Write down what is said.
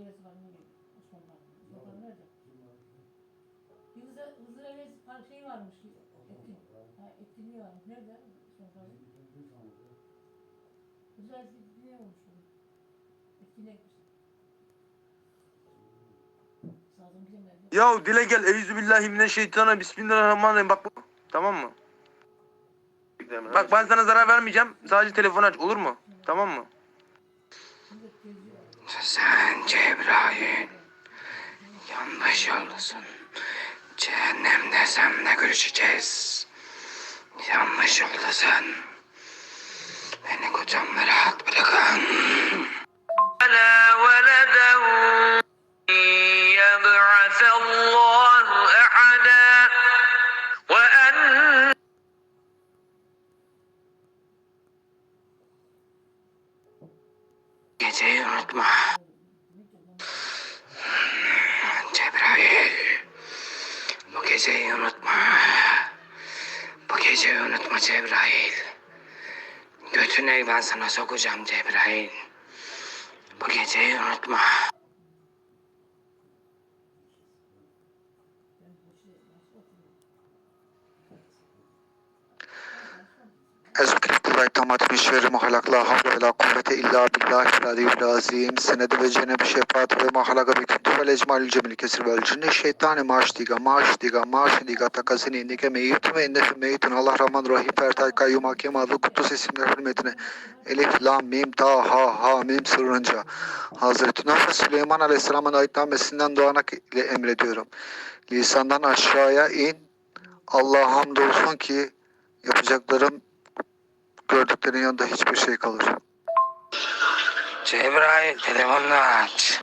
Hızır var nereye? Osman var. Osman nerede? Bir Hızır, Hızır Eves par- şey varmış. Etkin. Ha, etkinliği varmış. Nerede? Osman var. Hızır Eves etkinliği olmuş. Etkinliğe gitmişler. Sağdım gidemedi. Ya dile gel. Euzubillahimineşşeytanirracim. Bismillahirrahmanirrahim. Bak bu. Tamam mı? Bak ben sana zarar vermeyeceğim. Sadece telefonu aç. Olur mu? Tamam mı? Sen Cebrail yanlış yoldasın. Cehennemde seninle görüşeceğiz. Yanlış yoldasın. Beni kocamla rahat bırakın. Ala veledehu yeb'asallahu ehada ve en Geceyi unutma. Geceyi unutma. Bu geceyi unutma Cebrail. Götüne ben sana sokacağım Cebrail. Bu geceyi unutma. Ezbikillah tamat min şerri muhalak la havle ve la kuvvete illa billahi aliyyil azim. Senede ve cennebi şefaat ve mahalaka bi kütü vel ecmalil cemil kesir vel cinne şeytani maaş diga maaş diga maaş diga takasini indike meyyit ve innefi meyyitun Allah Rahman Rahim Fertay Kayyum Hakim Adı Kuddus isimler hürmetine Elif Lam Mim Ta Ha Ha Mim sırrınca Hazreti Nuh ve Süleyman Aleyhisselam'ın ayetnamesinden doğanak ile emrediyorum. Lisandan aşağıya in. Allah'a hamdolsun ki yapacaklarım gördüklerin yanında hiçbir şey kalır. Cebrail telefonunu aç.